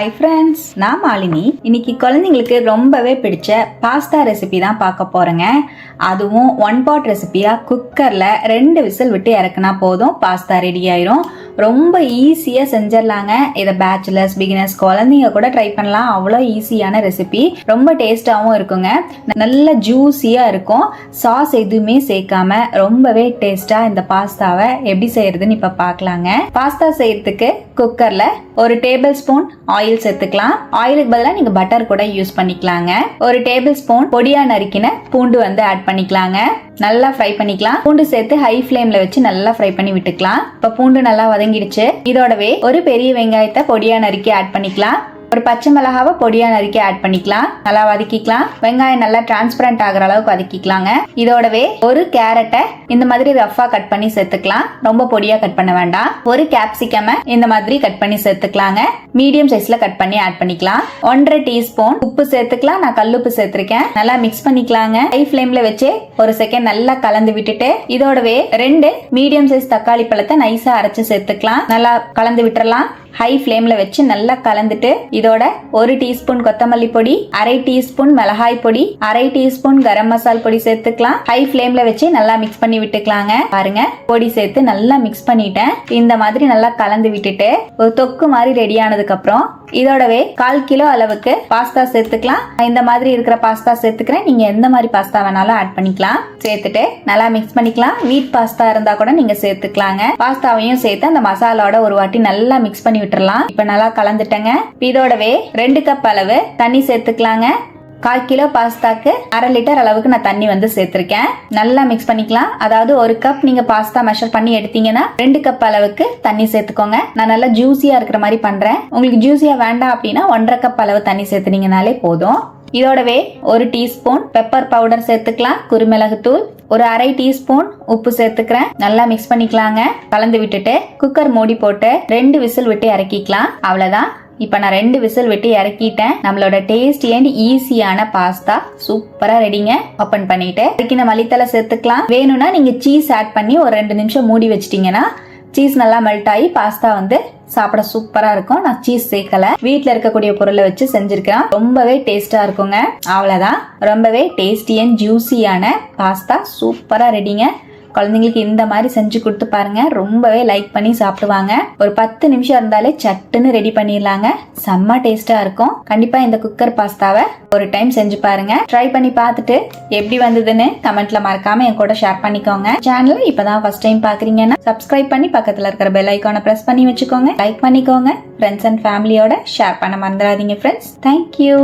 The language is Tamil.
ஹை ஃப்ரெண்ட்ஸ் நான் மாலினி. இன்னைக்கு குழந்தைங்களுக்கு ரொம்பவே பிடிச்ச பாஸ்தா ரெசிபி தான் பார்க்க போறேங்க. அதுவும் ஒன் பாட் ரெசிபியா குக்கர்ல ரெண்டு விசில் விட்டு இறக்குனா போதும். பாஸ்தா ரெடி ஆயிரும். ரொம்ப ஈஸியாக செஞ்சிடலாங்க. இதை பேச்சுலர்ஸ் பிகினர்ஸ் குழந்தைங்க கூட ட்ரை பண்ணலாம். அவ்வளோ ஈஸியான ரெசிபி ரொம்ப டேஸ்டாகவும் இருக்குங்க. நல்ல ஜூஸியாக இருக்கும். சாஸ் எதுவுமே சேர்க்காம ரொம்பவே டேஸ்டாக இந்த பாஸ்தாவை எப்படி செய்யறதுன்னு இப்போ பார்க்கலாங்க. பாஸ்தா செய்யறதுக்கு குக்கரில் ஒரு டேபிள் ஸ்பூன் ஆயில் சேர்த்துக்கலாம். ஆயிலுக்கு பதிலாக நீங்கள் பட்டர் கூட யூஸ் பண்ணிக்கலாங்க. ஒரு டேபிள் ஸ்பூன் பொடியா நறுக்கின பூண்டு வந்து ஆட் பண்ணிக்கலாங்க. நல்லா ஃப்ரை பண்ணிக்கலாம். பூண்டு சேர்த்து ஹை ஃப்ளேமில் வச்சு நல்லா ஃப்ரை பண்ணி விட்டுக்கலாம். இப்போ பூண்டு நல்லா வதங்கிடுச்சு இதோடவே ஒரு பெரிய வெங்காயத்தை பொடியா நறுக்கி ஆட் பண்ணிக்கலாம். ஒரு பச்சை மிளகாவை பொடியா நறுக்கி ஆட் பண்ணிக்கலாம். நல்லா வதக்கிக்கலாம். வெங்காயம் நல்லா டிரான்ஸ்பரண்ட் ஆகிற அளவுக்கு வதக்கிக்கலாங்க. இதோடவே ஒரு கேரட்டை இந்த மாதிரி ரஃபா கட் பண்ணி சேர்த்துக்கலாம். ரொம்ப பொடியா கட் பண்ண வேண்டாம். ஒரு கேப்சிகம இந்த மாதிரி கட் பண்ணி சேர்த்துக்கலாங்க. மீடியம் சைஸ்ல கட் பண்ணி ஆட் பண்ணிக்கலாம். ஒன்றரை டீஸ்பூன் உப்பு சேர்த்துக்கலாம். நான் கல்லுப்பு சேர்த்திருக்கேன். நல்லா மிக்ஸ் பண்ணிக்கலாங்க. ஹை ஃபிளேம்ல வச்சு ஒரு செகண்ட் நல்லா கலந்து விட்டுட்டு இதோடவே ரெண்டு மீடியம் சைஸ் தக்காளி பழத்தை நைஸா அரைச்சு சேர்த்துக்கலாம். நல்லா கலந்து விட்டுறலாம். ஹை ஃப்ளேம்ல வச்சு நல்லா கலந்துட்டு இதோட ஒரு டீஸ்பூன் கொத்தமல்லி பொடி அரை டீஸ்பூன் மிளகாய் பொடி அரை டீஸ்பூன் கரம் மசால் பொடி சேர்த்துக்கலாம். ஹை ஃப்ளேம்ல வச்சு நல்லா மிக்ஸ் பண்ணி விட்டுக்கலாங்க. பாருங்க பொடி சேர்த்து நல்லா மிக்ஸ் பண்ணிட்டேன். இந்த மாதிரி நல்லா கலந்து விட்டுட்டு ஒரு தொக்கு மாதிரி ரெடி ஆனதுக்கு அப்புறம் இதோடவே கால் கிலோ அளவுக்கு பாஸ்தா சேர்த்துக்கலாம். இந்த மாதிரி இருக்கிற பாஸ்தா சேர்த்துக்கிறேன். நீங்க எந்த மாதிரி பாஸ்தா வேணாலும் ஆட் பண்ணிக்கலாம். சேர்த்துட்டு நல்லா மிக்ஸ் பண்ணிக்கலாம். வீட் பாஸ்தா இருந்தா கூட நீங்க சேர்த்துக்கலாங்க. பாஸ்தாவையும் சேர்த்து அந்த மசாலாவோட ஒரு வாட்டி நல்லா மிக்ஸ் பண்ணி விட்டுறலாம். இப்ப நல்லா கலந்துட்டேங்க. இதோடவே ரெண்டு கப் அளவு தண்ணி சேர்த்துக்கலாங்க. கால் கிலோ பாஸ்தாக்கு அரை லிட்டர் அளவுக்கு நான் தண்ணி வந்து சேர்த்திருக்கேன். நல்லா மிக்ஸ் பண்ணிக்கலாம். அதாவது ஒரு கப் நீங்க பாஸ்தா மெஷர் பண்ணி எடுத்தீங்கன்னா ரெண்டு கப் அளவுக்கு தண்ணி சேர்த்துக்கோங்க. நான் நல்லா ஜூஸியா இருக்கிற மாதிரி பண்றேன். உங்களுக்கு ஜூஸியா வேண்டாம் அப்படின்னா ஒன்றரை கப் அளவு தண்ணி சேர்த்துனீங்கனாலே போதும். இதோடவே ஒரு டீஸ்பூன் பெப்பர் பவுடர் சேர்த்துக்கலாம். குருமிளகுத்தூள். ஒரு அரை டீஸ்பூன் உப்பு சேர்த்துக்கிறேன். நல்லா மிக்ஸ் பண்ணிக்கலாங்க. கலந்து விட்டுட்டு குக்கர் மூடி போட்டு ரெண்டு விசில் விட்டு இறக்கிக்கலாம். அவ்வளவுதான். இப்போ நான் ரெண்டு விசில் விட்டு இறக்கிட்டேன். நம்மளோட டேஸ்டி அண்ட் ஈஸியான பாஸ்தா சூப்பரா ரெடிங்க ஓப்பன் பண்ணிட்டு இந்த மல்லித்தலை சேர்த்துக்கலாம். வேணும்னா நீங்க சீஸ் ஆட் பண்ணி ஒரு ரெண்டு நிமிஷம் மூடி வச்சிட்டீங்கன்னா சீஸ் நல்லா மெல்ட் ஆகி பாஸ்தா வந்து சாப்பிட சூப்பரா இருக்கும். நான் சீஸ் சேர்க்கல. வீட்டில் இருக்கக்கூடிய பொருளை வச்சு செஞ்சிருக்கேன் ரொம்பவே டேஸ்டா இருக்குங்க. அவ்வளவுதான். ரொம்பவே டேஸ்டி அண்ட் ஜூஸியான பாஸ்தா சூப்பரா ரெடிங்க குழந்தைங்களுக்கு இந்த மாதிரி செஞ்சு கொடுத்து பாருங்க. ரொம்பவே லைக் பண்ணி சாப்பிடுவாங்க. ஒரு பத்து நிமிஷம் இருந்தாலே சட்டுன்னு ரெடி பண்ணிடலாங்க. செம்ம டேஸ்டா இருக்கும். கண்டிப்பா இந்த குக்கர் பாஸ்தாவை ஒரு டைம் செஞ்சு பாருங்க. ட்ரை பண்ணி பார்த்துட்டு எப்படி வந்ததுன்னு கமெண்ட்ல மறக்காம என் கூட ஷேர் பண்ணிக்கோங்க. சேனல் இப்பதான் ஃபர்ஸ்ட் டைம் பாக்குறீங்கன்னா சப்ஸ்கிரைப் பண்ணி பக்கத்துல இருக்கிற பெல் ஐக்கானை பிரஸ் பண்ணி வச்சுக்கோங்க. லைக் பண்ணிக்கோங்க. ஃப்ரெண்ட்ஸ் அண்ட் ஃபேமிலியோட ஷேர் பண்ண மறந்துடாதீங்க ஃப்ரெண்ட்ஸ் தேங்க்யூ